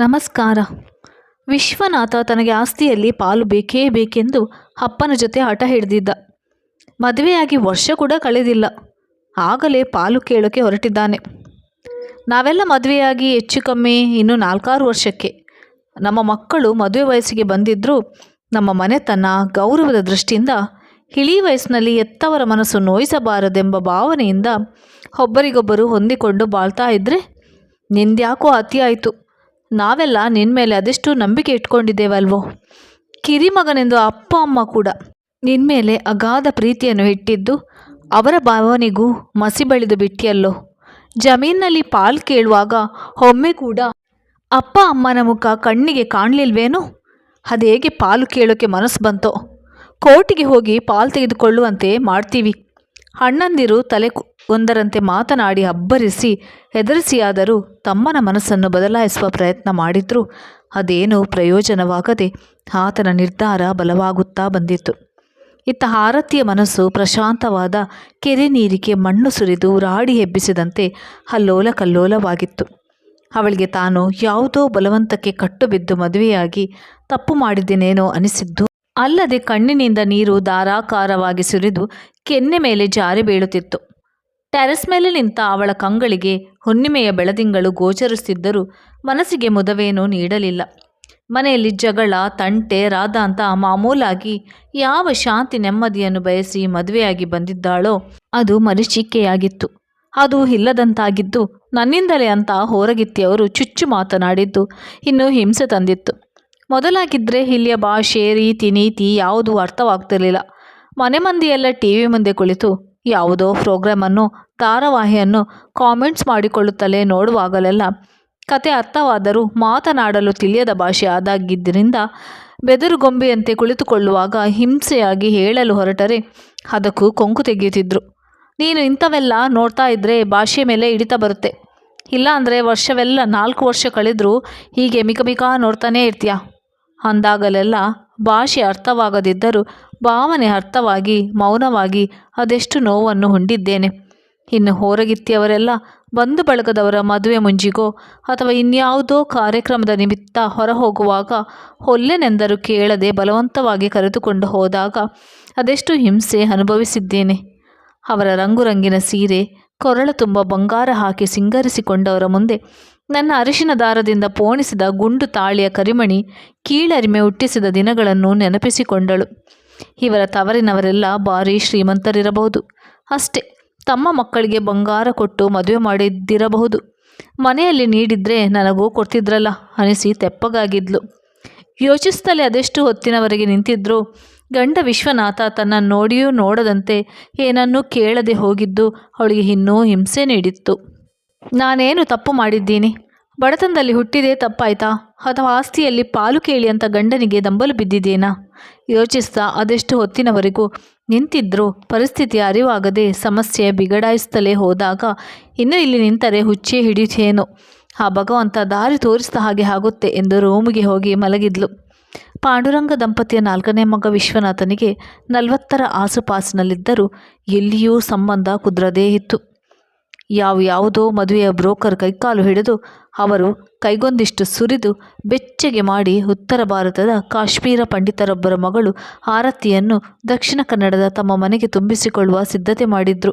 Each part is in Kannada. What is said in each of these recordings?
ನಮಸ್ಕಾರ. ವಿಶ್ವನಾಥ ತನಗೆ ಆಸ್ತಿಯಲ್ಲಿ ಪಾಲು ಬೇಕೇ ಬೇಕೆಂದು ಅಪ್ಪನ ಜೊತೆ ಹಠ ಹಿಡಿದಿದ್ದ. ಮದುವೆಯಾಗಿ ವರ್ಷ ಕೂಡ ಕಳೆದಿಲ್ಲ. ಆಗಲೇ ಪಾಲು ಕೇಳೋಕೆ ಹೊರಟಿದ್ದಾನೆ. ನಾವೆಲ್ಲ ಮದುವೆಯಾಗಿ ಹೆಚ್ಚು ಕಮ್ಮಿ ಇನ್ನು ನಾಲ್ಕಾರು ವರ್ಷಕ್ಕೆ. ನಮ್ಮ ಮಕ್ಕಳು ಮದುವೆ ವಯಸ್ಸಿಗೆ ಬಂದಿದ್ದರೂ ನಮ್ಮ ಮನೆತನ ಗೌರವದ ದೃಷ್ಟಿಯಿಂದ ಇಳಿ ವಯಸ್ಸಿನಲ್ಲಿ ಎತ್ತವರ ಮನಸ್ಸು ನೋಯಿಸಬಾರದೆಂಬ ಭಾವನೆಯಿಂದ ಒಬ್ಬರಿಗೊಬ್ಬರು ಹೊಂದಿಕೊಂಡು ಬಾಳ್ತಾ ಇದ್ದರೆ ನಿಂದ್ಯಾಕೋ ಅತಿಯಾಯಿತು. ನಾವೆಲ್ಲ ನಿನ್ನ ಮೇಲೆ ಅದೆಷ್ಟು ನಂಬಿಕೆ ಇಟ್ಕೊಂಡಿದ್ದೇವಲ್ವೋ? ಕಿರಿಮಗನೆಂದು ಅಪ್ಪ, ಅಮ್ಮ ಕೂಡ. ನಿನ್ನ ಮೇಲೆ ಅಗಾಧ ಪ್ರೀತಿಯನ್ನು ಇಟ್ಟಿದ್ದು ಅವರ ಭಾವನೆಗೂ ಮಸಿ ಬಳಿದು ಬಿಟ್ಟಿಯಲ್ಲೋ? ಜಮೀನಲ್ಲಿ ಪಾಲ್ ಕೇಳುವಾಗ ಒಮ್ಮೆ ಕೂಡ ಅಪ್ಪ, ಅಮ್ಮನ ಮುಖ ಕಣ್ಣಿಗೆ ಕಾಣಲಿಲ್ವೇನೋ? ಅದೇಗೆ ಪಾಲು ಕೇಳೋಕ್ಕೆ ಮನಸ್ಸು ಬಂತೋ? ಕೋರ್ಟಿಗೆ ಹೋಗಿ ಪಾಲು ತೆಗೆದುಕೊಳ್ಳುವಂತೆ ಮಾಡ್ತೀವಿ. ಅಣ್ಣಂದಿರು ತಲೆ ಒಂದರಂತೆ ಮಾತನಾಡಿ ಅಬ್ಬರಿಸಿ ಹೆದರಿಸಿಯಾದರೂ ತಮ್ಮನ ಮನಸ್ಸನ್ನು ಬದಲಾಯಿಸುವ ಪ್ರಯತ್ನ ಮಾಡಿದ್ರೂ. ಅದೇನೂ ಪ್ರಯೋಜನವಾಗದೆ ಆತನ ನಿರ್ಧಾರ ಬಲವಾಗುತ್ತಾ ಬಂದಿತ್ತು. ಇತ್ತ ಆರತಿಯ ಮನಸ್ಸು ಪ್ರಶಾಂತವಾದ ಕೆರೆ ನೀರಿಗೆ ಮಣ್ಣು ಸುರಿದು ರಾಡಿ ಎಬ್ಬಿಸಿದಂತೆ ಅಲ್ಲೋಲ ಕಲ್ಲೋಲವಾಗಿತ್ತು. ಅವಳಿಗೆ ತಾನು ಯಾವುದೋ ಬಲವಂತಕ್ಕೆ ಕಟ್ಟುಬಿದ್ದು ಮದುವೆಯಾಗಿ ತಪ್ಪು ಮಾಡಿದ್ದೇನೇನೋ ಅನಿಸಿದ್ದು ಅಲ್ಲದೆ ಕಣ್ಣಿನಿಂದ ನೀರು ಧಾರಾಕಾರವಾಗಿ ಸುರಿದು ಕೆನ್ನೆ ಮೇಲೆ ಜಾರಿ ಬೀಳುತ್ತಿತ್ತು. ಟೆರೆಸ್ ಮೇಲೆ ನಿಂತ ಅವಳ ಕಂಗಳಿಗೆ ಹುಣ್ಣಿಮೆಯ ಬೆಳದಿಂಗಳು ಗೋಚರಿಸುತ್ತಿದ್ದರೂ ಮನಸ್ಸಿಗೆ ಮುದವೇನೂ ನೀಡಲಿಲ್ಲ. ಮನೆಯಲ್ಲಿ ಜಗಳ, ತಂಟೆ ರಾಧಾಂತ ಮಾಮೂಲಾಗಿ ಯಾವ ಶಾಂತಿ ನೆಮ್ಮದಿಯನ್ನು ಬಯಸಿ ಮದುವೆಯಾಗಿ ಬಂದಿದ್ದಾಳೋ ಅದು ಮರಿಚಿಕೆಯಾಗಿತ್ತು. ಅದು ಇಲ್ಲದಂತಾಗಿದ್ದು ನನ್ನಿಂದಲೇ ಅಂತ ಹೊರಗಿತ್ತಿಯವರು ಚುಚ್ಚು ಮಾತನಾಡಿದ್ದು ಇನ್ನೂ ಹಿಂಸೆ ತಂದಿತ್ತು. ಮೊದಲಾಗಿದ್ದರೆ ಇಲ್ಲಿಯ ಭಾಷೆ, ರೀತಿ, ನೀತಿ ಯಾವುದೂ ಅರ್ಥವಾಗ್ತಿರಲಿಲ್ಲ. ಮನೆ ಮಂದಿಯೆಲ್ಲ ಟಿ ವಿ ಮುಂದೆ ಕುಳಿತು ಯಾವುದೋ ಪ್ರೋಗ್ರಾಮನ್ನು ಧಾರಾವಾಹಿಯನ್ನು ಕಾಮೆಂಟ್ಸ್ ಮಾಡಿಕೊಳ್ಳುತ್ತಲೇ ನೋಡುವಾಗಲೆಲ್ಲ ಕತೆ ಅರ್ಥವಾದರೂ ಮಾತನಾಡಲು ತಿಳಿಯದ ಭಾಷೆ ಆದಾಗಿದ್ದರಿಂದ ಬೆದರುಗೊಂಬೆಯಂತೆ ಕುಳಿತುಕೊಳ್ಳುವಾಗ ಹಿಂಸೆಯಾಗಿ ಹೇಳಲು ಹೊರಟರೆ ಅದಕ್ಕೂ ಕೊಂಕು ತೆಗೆಯುತ್ತಿದ್ದರು ನೀನು ಇಂಥವೆಲ್ಲ ನೋಡ್ತಾ ಇದ್ದರೆ ಭಾಷೆ ಮೇಲೆ ಹಿಡಿತ ಬರುತ್ತೆ. ಇಲ್ಲ ಅಂದರೆ ವರ್ಷವೆಲ್ಲ ನಾಲ್ಕು ವರ್ಷ ಕಳೆದರೂ ಹೀಗೆ ಮಿಕ ಮಿಕ ನೋಡ್ತಾನೇ ಇರ್ತೀಯ. ಅಂದಾಗಲೆಲ್ಲ ಭಾಷೆ ಅರ್ಥವಾಗದಿದ್ದರೂ ಭಾವನೆ ಅರ್ಥವಾಗಿ, ಮೌನವಾಗಿ ಅದೆಷ್ಟು ನೋವನ್ನು ಹೊಂದಿದ್ದೇನೆ. ಇನ್ನು ಹೊರಗಿತ್ತಿಯವರೆಲ್ಲ ಬಂಧು ಬಳಗದವರ ಮದುವೆ ಮುಂಜಿಗೋ ಅಥವಾ ಇನ್ಯಾವುದೋ ಕಾರ್ಯಕ್ರಮದ ನಿಮಿತ್ತ ಹೊರ ಹೋಗುವಾಗ ಹೊಲ್ಲೆನೆಂದರೂ ಕೇಳದೆ ಬಲವಂತವಾಗಿ ಕರೆದುಕೊಂಡು ಹೋದಾಗ ಅದೆಷ್ಟು ಹಿಂಸೆ ಅನುಭವಿಸಿದ್ದೇನೆ. ಅವರ ರಂಗುರಂಗಿನ ಸೀರೆ, ಕೊರಳ ತುಂಬ ಬಂಗಾರ ಹಾಕಿ ಸಿಂಗರಿಸಿಕೊಂಡವರ ಮುಂದೆ ನನ್ನ ಅರಿಶಿನ ದಾರದಿಂದ ಪೋಣಿಸಿದ ಗುಂಡು ತಾಳಿಯ ಕರಿಮಣಿ ಕೀಳರಿಮೆ ಹುಟ್ಟಿಸಿದ ದಿನಗಳನ್ನು ನೆನಪಿಸಿಕೊಂಡಳು. ಇವರ ತವರಿನವರೆಲ್ಲ ಭಾರೀ ಶ್ರೀಮಂತರಿರಬಹುದು. ಅಷ್ಟೇ, ತಮ್ಮ ಮಕ್ಕಳಿಗೆ ಬಂಗಾರ ಕೊಟ್ಟು ಮದುವೆ ಮಾಡಿದ್ದಿರಬಹುದು. ಮನೆಯಲ್ಲಿ ನೀಡಿದ್ರೆ ನನಗೂ ಕೊಡ್ತಿದ್ರಲ್ಲ ಅನಿಸಿ ತೆಪ್ಪಗಾಗಿದ್ಲು. ಯೋಚಿಸ್ತಲೇ ಅದೆಷ್ಟು ಹೊತ್ತಿನವರೆಗೆ ನಿಂತಿದ್ರು, ಗಂಡ ವಿಶ್ವನಾಥ ತನ್ನ ನೋಡಿಯೂ ನೋಡದಂತೆ ಏನನ್ನೂ ಕೇಳದೆ ಹೋಗಿದ್ದು ಅವಳಿಗೆ ಇನ್ನೂ ಹಿಂಸೆ ನೀಡಿತ್ತು. ನಾನೇನು ತಪ್ಪು ಮಾಡಿದ್ದೀನಿ? ಬಡತನದಲ್ಲಿ ಹುಟ್ಟಿದೇ ತಪ್ಪಾಯ್ತಾ? ಅಥವಾ ಆಸ್ತಿಯಲ್ಲಿ ಪಾಲು ಕೇಳಿ ಅಂತ ಗಂಡನಿಗೆ ದಂಬಲು ಬಿದ್ದಿದ್ದೇನಾ? ಯೋಚಿಸ್ತಾ ಅದೆಷ್ಟು ಹೊತ್ತಿನವರೆಗೂ ನಿಂತಿದ್ದರೂ ಪರಿಸ್ಥಿತಿ ಅರಿವಾಗದೆ ಸಮಸ್ಯೆ ಬಿಗಡಾಯಿಸ್ತಲೇ ಹೋದಾಗ ಇನ್ನು ಇಲ್ಲಿ ನಿಂತರೆ ಹುಚ್ಚೇ ಹಿಡಿಯುತ್ತೇನೋ ಆ ಭಗವಂತ ದಾರಿ ತೋರಿಸಿದ ಹಾಗೆ ಆಗುತ್ತೆ ಎಂದು ರೂಮಿಗೆ ಹೋಗಿ ಮಲಗಿದ್ಲು. ಪಾಂಡುರಂಗ ದಂಪತಿಯ ನಾಲ್ಕನೇ ಮಗ ವಿಶ್ವನಾಥನಿಗೆ ನಲವತ್ತರ ಆಸುಪಾಸಿನಲ್ಲಿದ್ದರೂ ಎಲ್ಲಿಯೂ ಸಂಬಂಧ ಕುದುರದೇ ಇತ್ತು. ಯಾವ ಯಾವುದೋ ಮದುವೆಯ ಬ್ರೋಕರ್ ಕೈಕಾಲು ಹಿಡಿದು ಅವರು ಕೈಗೊಂದಿಷ್ಟು ಸುರಿದು ಬೆಚ್ಚಗೆ ಮಾಡಿ ಉತ್ತರ ಭಾರತದ ಕಾಶ್ಮೀರ ಪಂಡಿತರೊಬ್ಬರ ಮಗಳು ಆರತಿಯನ್ನು ದಕ್ಷಿಣ ಕನ್ನಡದ ತಮ್ಮ ಮನೆಗೆ ತುಂಬಿಸಿಕೊಳ್ಳುವ ಸಿದ್ಧತೆ ಮಾಡಿದ್ರು.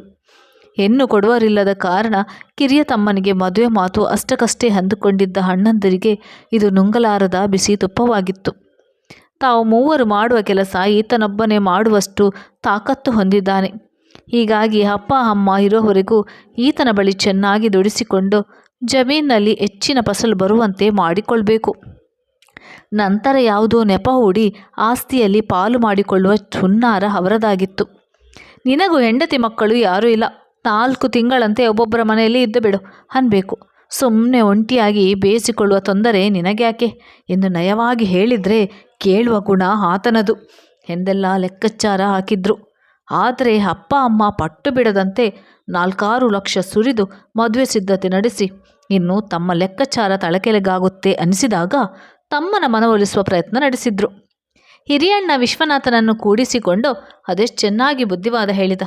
ಹೆಣ್ಣು ಕೊಡುವರಿಲ್ಲದ ಕಾರಣ ಕಿರಿಯ ತಮ್ಮನಿಗೆ ಮದುವೆ ಮಾತು ಅಷ್ಟಕ್ಕಷ್ಟೇ ಹಂದುಕೊಂಡಿದ್ದ ಅಣ್ಣಂದಿರಿಗೆ ಇದು ನುಂಗಲಾರದ ಬಿಸಿ ತುಪ್ಪವಾಗಿತ್ತು. ತಾವು ಮೂವರು ಮಾಡುವ ಕೆಲಸ ಈತನೊಬ್ಬನೇ ಮಾಡುವಷ್ಟು ತಾಕತ್ತು ಹೊಂದಿದ್ದಾನೆ. ಹೀಗಾಗಿ ಅಪ್ಪ, ಅಮ್ಮ ಇರೋವರೆಗೂ ಈತನ ಬಳಿ ಚೆನ್ನಾಗಿ ದುಡಿಸಿಕೊಂಡು ಜಮೀನಿನಲ್ಲಿ ಹೆಚ್ಚಿನ ಫಸಲು ಬರುವಂತೆ ಮಾಡಿಕೊಳ್ಬೇಕು. ನಂತರ ಯಾವುದೋ ನೆಪ ಹೂಡಿ ಆಸ್ತಿಯಲ್ಲಿ ಪಾಲು ಮಾಡಿಕೊಳ್ಳುವ ಹುನ್ನಾರ ಅವರದಾಗಿತ್ತು. ನಿನಗೂ ಹೆಂಡತಿ ಮಕ್ಕಳು ಯಾರೂ ಇಲ್ಲ. ನಾಲ್ಕು ತಿಂಗಳಂತೆ ಒಬ್ಬೊಬ್ಬರ ಮನೆಯಲ್ಲಿ ಇದ್ದು ಬಿಡು, ಅನ್ಬೇಕು. ಸುಮ್ಮನೆ ಒಂಟಿಯಾಗಿ ಬೇಯಿಸಿಕೊಳ್ಳುವ ತೊಂದರೆ ನಿನಗ್ಯಾಕೆ? ಎಂದು ನಯವಾಗಿ ಹೇಳಿದರೆ ಕೇಳುವ ಗುಣ ಆತನದು ಎಂದೆಲ್ಲ ಲೆಕ್ಕಾಚಾರ ಹಾಕಿದ್ರು. ಆದರೆ ಅಪ್ಪ, ಅಮ್ಮ ಪಟ್ಟು ಬಿಡದಂತೆ ನಾಲ್ಕಾರು ಲಕ್ಷ ಸುರಿದು ಮದುವೆ ಸಿದ್ಧತೆ ನಡೆಸಿ. ಇನ್ನು ತಮ್ಮ ಲೆಕ್ಕಾಚಾರ ತಳಕೆಲೆಗಾಗುತ್ತೆ ಅನಿಸಿದಾಗ ತಮ್ಮನ ಮನವೊಲಿಸುವ ಪ್ರಯತ್ನ ನಡೆಸಿದ್ರು. ಹಿರಿಯಣ್ಣ ವಿಶ್ವನಾಥನನ್ನು ಕೂಡಿಸಿಕೊಂಡು ಅದೆಷ್ಟು ಚೆನ್ನಾಗಿ ಬುದ್ಧಿವಾದ ಹೇಳಿದ.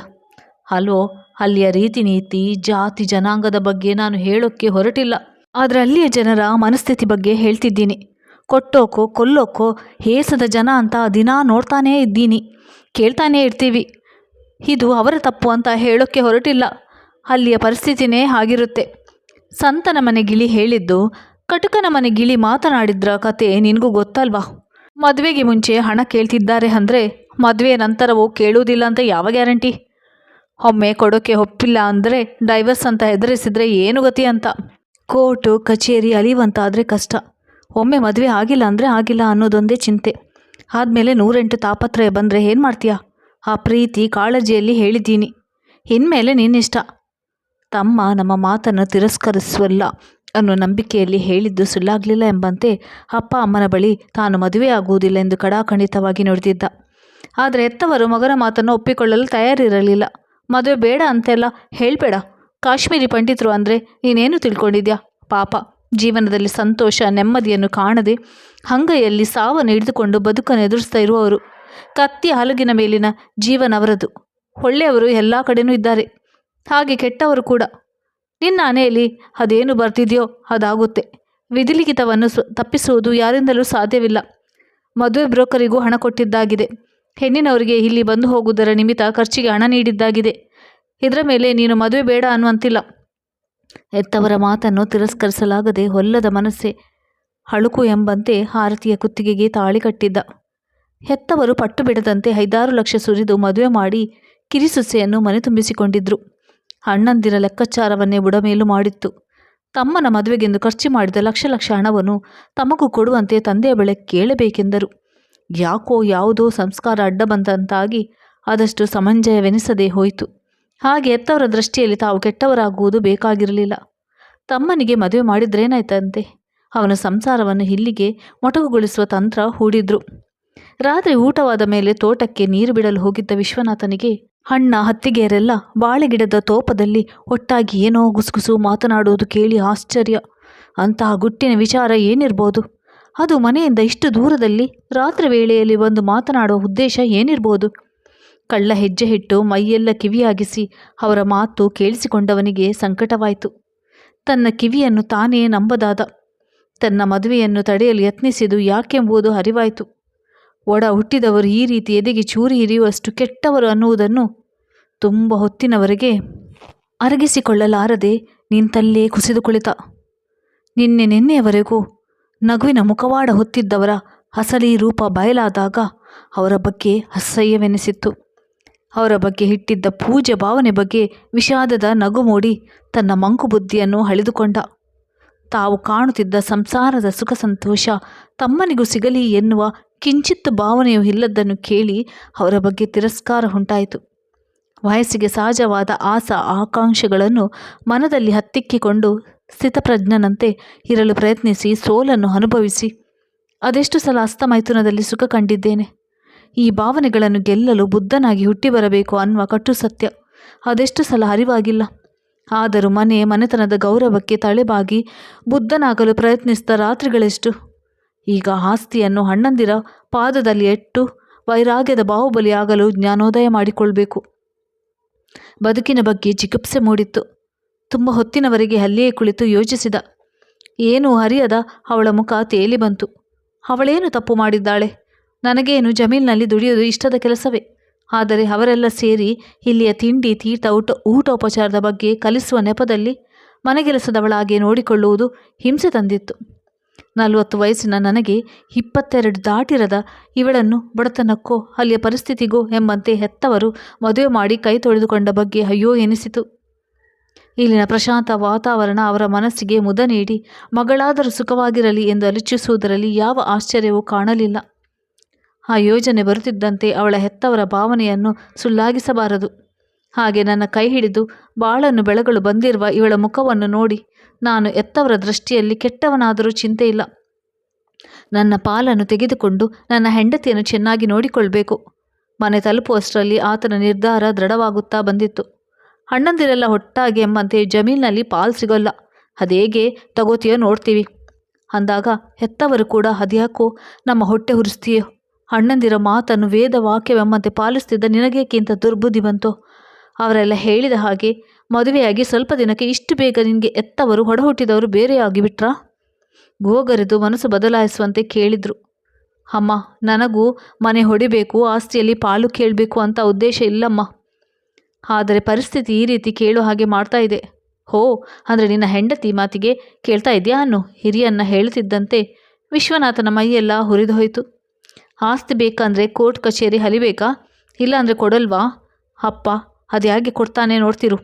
ಅಲ್ವೋ ಅಲ್ಲಿಯ ರೀತಿ ನೀತಿ ಜಾತಿ, ಜನಾಂಗದ ಬಗ್ಗೆ ನಾನು ಹೇಳೋಕ್ಕೆ ಹೊರಟಿಲ್ಲ. ಆದರೆ ಅಲ್ಲಿಯ ಜನರ ಮನಸ್ಥಿತಿ ಬಗ್ಗೆ ಹೇಳ್ತಿದ್ದೀನಿ. ಕೊಟ್ಟೋಕೋ, ಕೊಲ್ಲೋಕೋ, ಹೇಸದ ಜನ ಅಂತ ದಿನಾ ನೋಡ್ತಾನೇ ಇದ್ದೀನಿ. ಕೇಳ್ತಾನೇ ಇರ್ತೀವಿ. ಇದು ಅವರ ತಪ್ಪು ಅಂತ ಹೇಳೋಕ್ಕೆ ಹೊರಟಿಲ್ಲ. ಅಲ್ಲಿಯ ಪರಿಸ್ಥಿತಿನೇ ಹಾಗಿರುತ್ತೆ. ಸಂತನ ಮನೆ ಗಿಳಿ ಹೇಳಿದ್ದು, ಕಟುಕನ ಮನೆ ಗಿಳಿ ಮಾತನಾಡಿದ್ರ ಕತೆ ನಿನಗೂ ಗೊತ್ತಲ್ವಾ? ಮದುವೆಗೆ ಮುಂಚೆ ಹಣ ಕೇಳ್ತಿದ್ದಾರೆ ಅಂದರೆ ಮದುವೆ ನಂತರವೂ ಕೇಳುವುದಿಲ್ಲ ಅಂತ ಯಾವ ಗ್ಯಾರಂಟಿ? ಒಮ್ಮೆ ಕೊಡೋಕ್ಕೆ ಒಪ್ಪಿಲ್ಲ ಅಂದರೆ ಡೈವರ್ಸ್ ಅಂತ ಹೆದರಿಸಿದ್ರೆ ಏನು ಗತಿ ಅಂತ? ಕೋರ್ಟು, ಕಚೇರಿ ಅಲಿಯುವಂತಾದರೆ ಕಷ್ಟ. ಒಮ್ಮೆ ಮದುವೆ ಆಗಿಲ್ಲ ಅಂದರೆ ಆಗಿಲ್ಲ ಅನ್ನೋದೊಂದೇ ಚಿಂತೆ. ಆದಮೇಲೆ ನೂರೆಂಟು ತಾಪತ್ರಯ ಬಂದರೆ ಏನು ಮಾಡ್ತೀಯಾ? ಆ ಪ್ರೀತಿ ಕಾಳಜಿಯಲ್ಲಿ ಹೇಳಿದ್ದೀನಿ. ಇನ್ಮೇಲೆ ನಿನ್ನಿಷ್ಟ. ತಮ್ಮ ನಮ್ಮ ಮಾತನ್ನು ತಿರಸ್ಕರಿಸುವಲ್ಲ ಅನ್ನೋ ನಂಬಿಕೆಯಲ್ಲಿ ಹೇಳಿದ್ದು ಸುಳ್ಳಾಗಲಿಲ್ಲ ಎಂಬಂತೆ ಅಪ್ಪ ಅಮ್ಮನ ಬಳಿ ತಾನು ಮದುವೆಯಾಗುವುದಿಲ್ಲ ಎಂದು ಕಡಾಖಂಡಿತವಾಗಿ ನುಡಿದಿದ್ದ. ಆದರೆ ಎತ್ತವರು ಮಗನ ಮಾತನ್ನು ಒಪ್ಪಿಕೊಳ್ಳಲು ತಯಾರಿರಲಿಲ್ಲ. ಮದುವೆ ಬೇಡ ಅಂತೆಲ್ಲ ಹೇಳಬೇಡ. ಕಾಶ್ಮೀರಿ ಪಂಡಿತರು ಅಂದರೆ ನೀನೇನು ತಿಳ್ಕೊಂಡಿದ್ಯಾ? ಪಾಪ, ಜೀವನದಲ್ಲಿ ಸಂತೋಷ, ನೆಮ್ಮದಿಯನ್ನು ಕಾಣದೆ ಹಂಗೈಯಲ್ಲಿ ಸಾವನ್ನು ಹಿಡಿದುಕೊಂಡು ಬದುಕನ್ನು ಎದುರಿಸ್ತಾ ಇರುವವರು. ಕತ್ತಿ ಹಲಗಿನ ಮೇಲಿನ ಜೀವನ ಅವರದು. ಒಳ್ಳೆಯವರು ಎಲ್ಲ ಕಡೆನೂ ಇದ್ದಾರೆ. ಹಾಗೆ ಕೆಟ್ಟವರು ಕೂಡ. ನಿನ್ನ ಅನೆಯಲ್ಲಿ ಅದೇನು ಬರ್ತಿದೆಯೋ ಅದಾಗುತ್ತೆ. ವಿಧಿಲಿಖಿತವನ್ನು ಸ್ವ, ತಪ್ಪಿಸುವುದು ಯಾರಿಂದಲೂ ಸಾಧ್ಯವಿಲ್ಲ. ಮದುವೆ ಬ್ರೋಕರಿಗೂ ಹಣ ಕೊಟ್ಟಿದ್ದಾಗಿದೆ. ಹೆಣ್ಣಿನವರಿಗೆ ಇಲ್ಲಿ ಬಂದು ಹೋಗುವುದರ ನಿಮಿತ್ತ ಖರ್ಚಿಗೆ ಹಣ ನೀಡಿದ್ದಾಗಿದೆ. ಇದರ ಮೇಲೆ ನೀನು ಮದುವೆ ಬೇಡ ಅನ್ನುವಂತಿಲ್ಲ. ಎತ್ತವರ ಮಾತನ್ನು ತಿರಸ್ಕರಿಸಲಾಗದೆ ಹೊಲ್ಲದ ಮನಸ್ಸೆ ಹಳುಕು ಎಂಬಂತೆ ಆರತಿಯ ಕುತ್ತಿಗೆಗೆ ತಾಳಿ ಕಟ್ಟಿದ್ದ. ಹೆತ್ತವರು ಪಟ್ಟು ಬಿಡದಂತೆ ಐದಾರು ಲಕ್ಷ ಸುರಿದು ಮದುವೆ ಮಾಡಿ ಕಿರಿಸೊಸೆಯನ್ನು ಮನೆ ತುಂಬಿಸಿಕೊಂಡಿದ್ರು. ಅಣ್ಣಂದಿರ ಲೆಕ್ಕಾಚಾರವನ್ನೇ ಬುಡಮೇಲು ಮಾಡಿತ್ತು. ತಮ್ಮನ ಮದುವೆಗೆಂದು ಖರ್ಚು ಮಾಡಿದ ಲಕ್ಷ ಲಕ್ಷ ಹಣವನ್ನು ತಮಗೂ ಕೊಡುವಂತೆ ತಂದೆಯ ಬೆಳೆ ಕೇಳಬೇಕೆಂದರು. ಯಾಕೋ ಯಾವುದೋ ಸಂಸ್ಕಾರ ಅಡ್ಡ ಬಂದಂತಾಗಿ ಆದಷ್ಟು ಸಮಂಜಯವೆನಿಸದೇ ಹೋಯಿತು. ಹಾಗೆ ಎತ್ತವರ ದೃಷ್ಟಿಯಲ್ಲಿ ತಾವು ಕೆಟ್ಟವರಾಗುವುದು ಬೇಕಾಗಿರಲಿಲ್ಲ. ತಮ್ಮನಿಗೆ ಮದುವೆ ಮಾಡಿದ್ರೇನಾಯ್ತಂತೆ? ಅವನ ಸಂಸಾರವನ್ನು ಇಲ್ಲಿಗೆ ಮೊಟಕುಗೊಳಿಸುವ ತಂತ್ರ ಹೂಡಿದ್ರು. ರಾತ್ರಿ ಊಟವಾದ ಮೇಲೆ ತೋಟಕ್ಕೆ ನೀರು ಬಿಡಲು ಹೋಗಿದ್ದ ವಿಶ್ವನಾಥನಿಗೆ, ಅಣ್ಣ, ಹತ್ತಿಗೆಯರೆಲ್ಲ ಬಾಳೆಗಿಡದ ತೋಪದಲ್ಲಿ ಒಟ್ಟಾಗಿ ಏನೋ ಗುಸುಗುಸು ಮಾತನಾಡುವುದು ಕೇಳಿ ಆಶ್ಚರ್ಯ. ಅಂತಹ ಗುಟ್ಟಿನ ವಿಚಾರ ಏನಿರ್ಬೋದು? ಅದು ಮನೆಯಿಂದ ಇಷ್ಟು ದೂರದಲ್ಲಿ ರಾತ್ರಿ ವೇಳೆಯಲ್ಲಿ ಬಂದು ಮಾತನಾಡುವ ಉದ್ದೇಶ ಏನಿರ್ಬೋದು? ಕಳ್ಳ ಹೆಜ್ಜೆ ಹಿಟ್ಟು ಮೈಯೆಲ್ಲ ಕಿವಿಯಾಗಿಸಿ ಅವರ ಮಾತು ಕೇಳಿಸಿಕೊಂಡವನಿಗೆ ಸಂಕಟವಾಯಿತು. ತನ್ನ ಕಿವಿಯನ್ನು ತಾನೇ ನಂಬದಾದ. ತನ್ನ ಮದುವೆಯನ್ನು ತಡೆಯಲು ಯತ್ನಿಸಿದು ಯಾಕೆಂಬುದು ಅರಿವಾಯಿತು. ಒಡ ಹುಟ್ಟಿದವರು ಈ ರೀತಿ ಎದೆಗೆ ಚೂರಿ ಹಿರಿಯುವಷ್ಟು ಕೆಟ್ಟವರು ಅನ್ನುವುದನ್ನು ತುಂಬ ಹೊತ್ತಿನವರೆಗೆ ಅರಗಿಸಿಕೊಳ್ಳಲಾರದೆ ನಿಂತಲ್ಲೇ ಕುಸಿದು ಕುಳಿತ ನಿನ್ನೆ ನಿನ್ನೆಯವರೆಗೂ ನಗುವಿನ ಮುಖವಾಡ ಹೊತ್ತಿದ್ದವರ ಅಸಲಿ ರೂಪ ಬಯಲಾದಾಗ ಅವರ ಬಗ್ಗೆ ಅಸಹ್ಯವೆನಿಸಿತ್ತು. ಅವರ ಬಗ್ಗೆ ಇಟ್ಟಿದ್ದ ಪೂಜೆ ಭಾವನೆ ಬಗ್ಗೆ ವಿಷಾದದ ನಗು ಮೂಡಿ ತನ್ನ ಮಂಕು ಬುದ್ಧಿಯನ್ನು ಅಳಿದುಕೊಂಡ. ತಾವು ಕಾಣುತ್ತಿದ್ದ ಸಂಸಾರದ ಸುಖ ಸಂತೋಷ ತಮ್ಮನಿಗೂ ಸಿಗಲಿ ಎನ್ನುವ ಕಿಂಚಿತ್ತು ಭಾವನೆಯೂ ಇಲ್ಲದ್ದನ್ನು ಕೇಳಿ ಅವರ ಬಗ್ಗೆ ತಿರಸ್ಕಾರ ಉಂಟಾಯಿತು. ವಯಸ್ಸಿಗೆ ಸಹಜವಾದ ಆಸ ಆಕಾಂಕ್ಷೆಗಳನ್ನು ಮನದಲ್ಲಿ ಹತ್ತಿಕ್ಕಿಕೊಂಡು ಸ್ಥಿತಪ್ರಜ್ಞನಂತೆ ಇರಲು ಪ್ರಯತ್ನಿಸಿ ಸೋಲನ್ನು ಅನುಭವಿಸಿ. ಅದೆಷ್ಟು ಸಲ ಅಸ್ತಮೈಥುನದಲ್ಲಿ ಸುಖ ಕಂಡಿದ್ದೇನೆ? ಈ ಭಾವನೆಗಳನ್ನು ಗೆಲ್ಲಲು ಬುದ್ಧನಾಗಿ ಹುಟ್ಟಿ ಬರಬೇಕು ಅನ್ನುವ ಕಟ್ಟು ಸತ್ಯ ಅದೆಷ್ಟು ಸಲ ಅರಿವಾಗಿಲ್ಲ. ಆದರೂ ಮನೆ ಮನೆತನದ ಗೌರವಕ್ಕೆ ತಲೆಬಾಗಿ ಬುದ್ಧನಾಗಲು ಪ್ರಯತ್ನಿಸಿದ ರಾತ್ರಿಗಳೆಷ್ಟು? ಈಗ ಆಸ್ತಿಯನ್ನು ಅಣ್ಣಂದಿರ ಪಾದದಲ್ಲಿ ಎಟ್ಟು ವೈರಾಗ್ಯದ ಬಾಹುಬಲಿಯಾಗಲು ಜ್ಞಾನೋದಯ ಮಾಡಿಕೊಳ್ಬೇಕು. ಬದುಕಿನ ಬಗ್ಗೆ ಚಿಕಿತ್ಸೆ ಮೂಡಿತ್ತು. ತುಂಬ ಹೊತ್ತಿನವರೆಗೆ ಅಲ್ಲಿಯೇ ಕುಳಿತು ಯೋಚಿಸಿದ. ಏನೂ ಅರಿಯದ ಅವಳ ಮುಖ ತೇಲಿ ಬಂತು ಅವಳೇನು ತಪ್ಪು ಮಾಡಿದ್ದಾಳೆ? ನನಗೇನು ಜಮೀನಿನಲ್ಲಿ ದುಡಿಯೋದು ಇಷ್ಟದ ಕೆಲಸವೇ? ಆದರೆ ಅವರೆಲ್ಲ ಸೇರಿ ಇಲ್ಲಿಯ ತಿಂಡಿ ತೀಟ ಊಟ, ಊಟೋಪಚಾರದ ಬಗ್ಗೆ ಕಲಿಸುವ ನೆಪದಲ್ಲಿ ಮನೆಗೆಲಸದವಳಾಗಿ ನೋಡಿಕೊಳ್ಳುವುದು ಹಿಂಸೆ ತಂದಿತ್ತು. ನಲವತ್ತು ವಯಸ್ಸಿನ ನನಗೆ ಇಪ್ಪತ್ತೆರಡು ದಾಟಿರದ ಇವಳನ್ನು ಬಡತನಕ್ಕೋ ಅಲ್ಲಿಯ ಪರಿಸ್ಥಿತಿಗೋ ಎಂಬಂತೆ ಹೆತ್ತವರು ಮದುವೆ ಮಾಡಿ ಕೈ ತೊಳೆದುಕೊಂಡ ಬಗ್ಗೆ ಅಯ್ಯೋ ಎನಿಸಿತು. ಇಲ್ಲಿನ ಪ್ರಶಾಂತ ವಾತಾವರಣ ಅವರ ಮನಸ್ಸಿಗೆ ಮುದ ನೀಡಿ ಮಗಳಾದರೂ ಸುಖವಾಗಿರಲಿ ಎಂದು ಅಲಿಚಿಸುವುದರಲ್ಲಿ ಯಾವ ಆಶ್ಚರ್ಯವೂ ಕಾಣಲಿಲ್ಲ. ಆ ಯೋಜನೆ ಬರುತ್ತಿದ್ದಂತೆ ಅವಳ ಹೆತ್ತವರ ಭಾವನೆಯನ್ನು ಸುಳ್ಳಾಗಿಸಬಾರದು. ಹಾಗೆ ನನ್ನ ಕೈ ಹಿಡಿದು ಬಾಳನ್ನು ಬೆಳಗಲು ಬಂದಿರುವ ಇವಳ ಮುಖವನ್ನು ನೋಡಿ ನಾನು ಎತ್ತವರ ದೃಷ್ಟಿಯಲ್ಲಿ ಕೆಟ್ಟವನಾದರೂ ಚಿಂತೆ ಇಲ್ಲ. ನನ್ನ ಪಾಲನ್ನು ತೆಗೆದುಕೊಂಡು ನನ್ನ ಹೆಂಡತಿಯನ್ನು ಚೆನ್ನಾಗಿ ನೋಡಿಕೊಳ್ಬೇಕು. ಮನೆ ತಲುಪುವಷ್ಟರಲ್ಲಿ ಆತನ ನಿರ್ಧಾರ ದೃಢವಾಗುತ್ತಾ ಬಂದಿತ್ತು. ಅಣ್ಣಂದಿರೆಲ್ಲ ಒಟ್ಟಾಗಿ ಎಂಬಂತೆ ಜಮೀನಿನಲ್ಲಿ ಪಾಲ್ ಸಿಗೋಲ್ಲ. ಅದೇಗೆ ತಗೋತೀಯೋ ನೋಡ್ತೀವಿ. ಅಂದಾಗ ಹೆತ್ತವರು ಕೂಡ ಅದ್ಯಾಕೋ ನಮ್ಮ ಹೊಟ್ಟೆ ಹುರಿಸ್ತೀಯೋ ಅಣ್ಣಂದಿರ ಮಾತನ್ನು ವೇದ ವಾಕ್ಯವೆಂಬಂತೆ ಪಾಲಿಸ್ತಿದ್ದ ನಿನಗೇಕಿಂತ ದುರ್ಬುದ್ಧಿ ಬಂತು? ಅವರೆಲ್ಲ ಹೇಳಿದ ಹಾಗೆ ಮದುವೆಯಾಗಿ ಸ್ವಲ್ಪ ದಿನಕ್ಕೆ ಇಷ್ಟು ಬೇಗ ನಿನಗೆ ಎತ್ತವರು ಹೊಡಹುಟ್ಟಿದವರು ಬೇರೆಯಾಗಿ ಬಿಟ್ರಾ? ಗೋಗರೆದು ಮನಸ್ಸು ಬದಲಾಯಿಸುವಂತೆ ಕೇಳಿದ್ರು. ಅಮ್ಮ, ನನಗೂ ಮನೆ ಹೊಡಿಬೇಕು, ಆಸ್ತಿಯಲ್ಲಿ ಪಾಲು ಕೇಳಬೇಕು ಅಂತ ಉದ್ದೇಶ ಇಲ್ಲಮ್ಮ. ಆದರೆ ಪರಿಸ್ಥಿತಿ ಈ ರೀತಿ ಕೇಳೋ ಹಾಗೆ ಮಾಡ್ತಾ ಇದೆ. ಹೋ, ಅಂದರೆ ನಿನ್ನ ಹೆಂಡತಿ ಮಾತಿಗೆ ಕೇಳ್ತಾ ಇದೆಯಾ ಅನ್ನು? ಹಿರಿಯನ್ನ ಹೇಳುತ್ತಿದ್ದಂತೆ ವಿಶ್ವನಾಥನ ಮೈಯೆಲ್ಲ ಹುರಿದು ಹೋಯಿತು. ಆಸ್ತಿ ಬೇಕಂದರೆ ಕೋರ್ಟ್ ಕಚೇರಿ ಹಲಿಬೇಕಾ? ಇಲ್ಲಾಂದರೆ ಕೊಡಲ್ವಾ? ಅಪ್ಪ ಅದು ಹೇಗೆ ಕೊಡ್ತಾನೆ ನೋಡ್ತಿರು.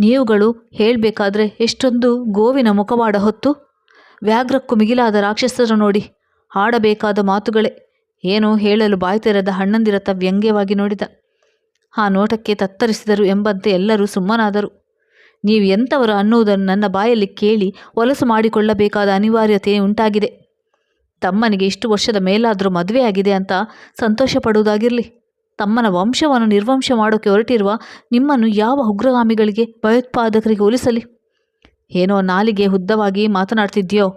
ನೀವುಗಳು ಹೇಳಬೇಕಾದ್ರೆ ಎಷ್ಟೊಂದು ಗೋವಿನ ಮುಖವಾಡ ಹೊತ್ತು. ವ್ಯಾಘ್ರಕ್ಕೂ ಮಿಗಿಲಾದ ರಾಕ್ಷಸರು ನೋಡಿ ಆಡಬೇಕಾದ ಮಾತುಗಳೇ. ಏನೋ ಹೇಳಲು ಬಾಯಿ ತೆರೆದ ಹಣ್ಣಂದಿರತ ವ್ಯಂಗ್ಯವಾಗಿ ನೋಡಿದ. ಆ ನೋಟಕ್ಕೆ ತತ್ತರಿಸಿದರು ಎಂಬಂತೆ ಎಲ್ಲರೂ ಸುಮ್ಮನಾದರು. ನೀವು ಎಂಥವರು ಅನ್ನುವುದನ್ನು ನನ್ನ ಬಾಯಲ್ಲಿ ಕೇಳಿ ಒಲಸು ಮಾಡಿಕೊಳ್ಳಬೇಕಾದ ಅನಿವಾರ್ಯತೆ ಉಂಟಾಗಿದೆ. ತಮ್ಮನಿಗೆ ಇಷ್ಟು ವರ್ಷದ ಮೇಲಾದರೂ ಮದುವೆಯಾಗಿದೆ ಅಂತ ಸಂತೋಷ ಪಡುವುದಾಗಿರಲಿ. ತಮ್ಮನ ವಂಶವನ್ನು ನಿರ್ವಂಶ ಮಾಡೋಕ್ಕೆ ಹೊರಟಿರುವ ನಿಮ್ಮನ್ನು ಯಾವ ಉಗ್ರಗಾಮಿಗಳಿಗೆ, ಭಯೋತ್ಪಾದಕರಿಗೆ ಹೋಲಿಸಲಿ? ಏನೋ ನಾಲಿಗೆ ಉದ್ದವಾಗಿ ಮಾತನಾಡ್ತಿದ್ಯೋ?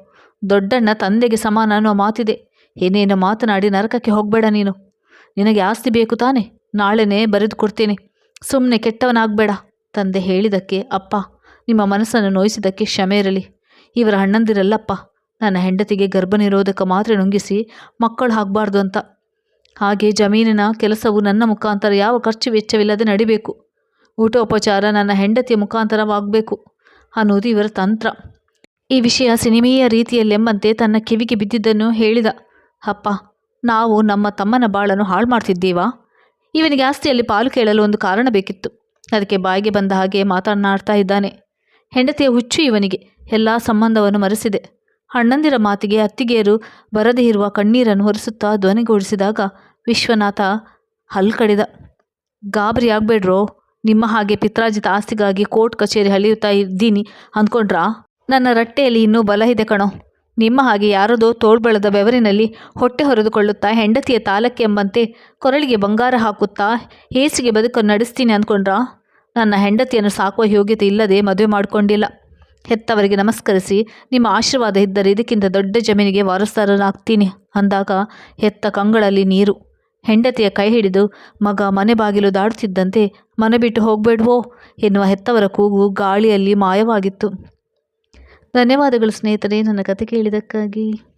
ದೊಡ್ಡಣ್ಣ ತಂದೆಗೆ ಸಮಾನ ಅನ್ನೋ ಮಾತಿದೆ. ಏನೇನೋ ಮಾತನಾಡಿ ನರಕಕ್ಕೆ ಹೋಗಬೇಡ ನೀನು. ನಿನಗೆ ಆಸ್ತಿ ಬೇಕು ತಾನೆ? ನಾಳೆನೇ ಬರೆದು ಕೊಡ್ತೀನಿ. ಸುಮ್ಮನೆ ಕೆಟ್ಟವನಾಗಬೇಡ. ತಂದೆ ಹೇಳಿದಕ್ಕೆ, ಅಪ್ಪ, ನಿಮ್ಮ ಮನಸ್ಸನ್ನು ನೋಯಿಸಿದ್ದಕ್ಕೆ ಕ್ಷಮೆ ಇರಲಿ. ಇವರ ಅಣ್ಣಂದಿರಲ್ಲಪ್ಪ. ನನ್ನ ಹೆಂಡತಿಗೆ ಗರ್ಭನಿರೋಧಕ ಮಾತ್ರೆ ನುಂಗಿಸಿ ಮಕ್ಕಳು ಆಗಬಾರ್ದು ಅಂತ. ಹಾಗೆ ಜಮೀನಿನ ಕೆಲಸವು ನನ್ನ ಮುಖಾಂತರ ಯಾವ ಖರ್ಚು ವೆಚ್ಚವಿಲ್ಲದೆ ನಡಿಬೇಕು. ಊಟೋಪಚಾರ ನನ್ನ ಹೆಂಡತಿಯ ಮುಖಾಂತರವಾಗಬೇಕು ಅನ್ನೋದು ಇವರ ತಂತ್ರ. ಈ ವಿಷಯ ಸಿನಿಮೀಯ ರೀತಿಯಲ್ಲೆಂಬಂತೆ ತನ್ನ ಕಿವಿಗೆ ಬಿದ್ದಿದ್ದನ್ನು ಹೇಳಿದ. ಅಪ್ಪ, ನಾವು ನಮ್ಮ ತಮ್ಮನ ಬಾಳನ್ನು ಹಾಳು ಮಾಡ್ತಿದ್ದೀವಾ? ಇವನಿಗೆ ಆಸ್ತಿಯಲ್ಲಿ ಪಾಲು ಕೇಳಲು ಒಂದು ಕಾರಣ ಬೇಕಿತ್ತು. ಅದಕ್ಕೆ ಬಾಯಿಗೆ ಬಂದ ಹಾಗೆ ಮಾತನಾಡ್ತಾ ಇದ್ದಾನೆ. ಹೆಂಡತಿಯ ಹುಚ್ಚು ಇವನಿಗೆ. ಎಲ್ಲ ಸಂಬಂಧವನ್ನು ಮರೆಸಿದೆ. ಅಣ್ಣಂದಿರ ಮಾತಿಗೆ ಅತ್ತಿಗೆಯರು ಬರದೇ ಇರುವ ಕಣ್ಣೀರನ್ನು ಹೊರಿಸುತ್ತಾ ಧ್ವನಿಗೂಡಿಸಿದಾಗ ವಿಶ್ವನಾಥ ಹಲ್ ಕಡಿದ ಗಾಬರಿ ಆಗಬೇಡ್ರೋ? ನಿಮ್ಮ ಹಾಗೆ ಪಿತ್ರಾಜಿತ ಆಸ್ತಿಗಾಗಿ ಕೋರ್ಟ್ ಕಚೇರಿ ಹಳಿಯುತ್ತಾ ಇದ್ದೀನಿ ಅಂದ್ಕೊಂಡ್ರಾ? ನನ್ನ ರಟ್ಟೆಯಲ್ಲಿ ಇನ್ನೂ ಬಲ ಇದೆ ಕಣೋ. ನಿಮ್ಮ ಹಾಗೆ ಯಾರದೋ ತೋಳ್ಬಳದ ಬೆವರಿನಲ್ಲಿ ಹೊಟ್ಟೆ ಹೊರೆದುಕೊಳ್ಳುತ್ತಾ ಹೆಂಡತಿಯ ತಾಲಕ್ಕೆ ಎಂಬಂತೆ ಕೊರಳಿಗೆ ಬಂಗಾರ ಹಾಕುತ್ತಾ ಹೇಸಿಗೆ ಬದುಕನ್ನು ನಡೆಸ್ತೀನಿ ಅಂದ್ಕೊಂಡ್ರಾ? ನನ್ನ ಹೆಂಡತಿಯನ್ನು ಸಾಕುವ ಯೋಗ್ಯತೆ ಇಲ್ಲದೆ ಮದುವೆ ಮಾಡಿಕೊಂಡಿಲ್ಲ. ಹೆತ್ತವರಿಗೆ ನಮಸ್ಕರಿಸಿ, ನಿಮ್ಮ ಆಶೀರ್ವಾದ ಇದ್ದರೆ ಇದಕ್ಕಿಂತ ದೊಡ್ಡ ಜಮೀನಿಗೆ ವಾರಸ್ದಾರನಾಗ್ತೀನಿ ಅಂದಾಗ ಹೆತ್ತ ಕಂಗಳಲ್ಲಿ ನೀರು. ಹೆಂಡತಿಯ ಕೈ ಹಿಡಿದು ಮಗ ಮನೆ ಬಾಗಿಲು ದಾಡುತ್ತಿದ್ದಂತೆ ಮನೆ ಬಿಟ್ಟು ಹೋಗಬೇಡ್ವೋ ಎನ್ನುವ ಹೆತ್ತವರ ಕೂಗು ಗಾಳಿಯಲ್ಲಿ ಮಾಯವಾಗಿತ್ತು. ಧನ್ಯವಾದಗಳು ಸ್ನೇಹಿತರೆ, ನನ್ನ ಕತೆ ಕೇಳಿದ್ದಕ್ಕಾಗಿ.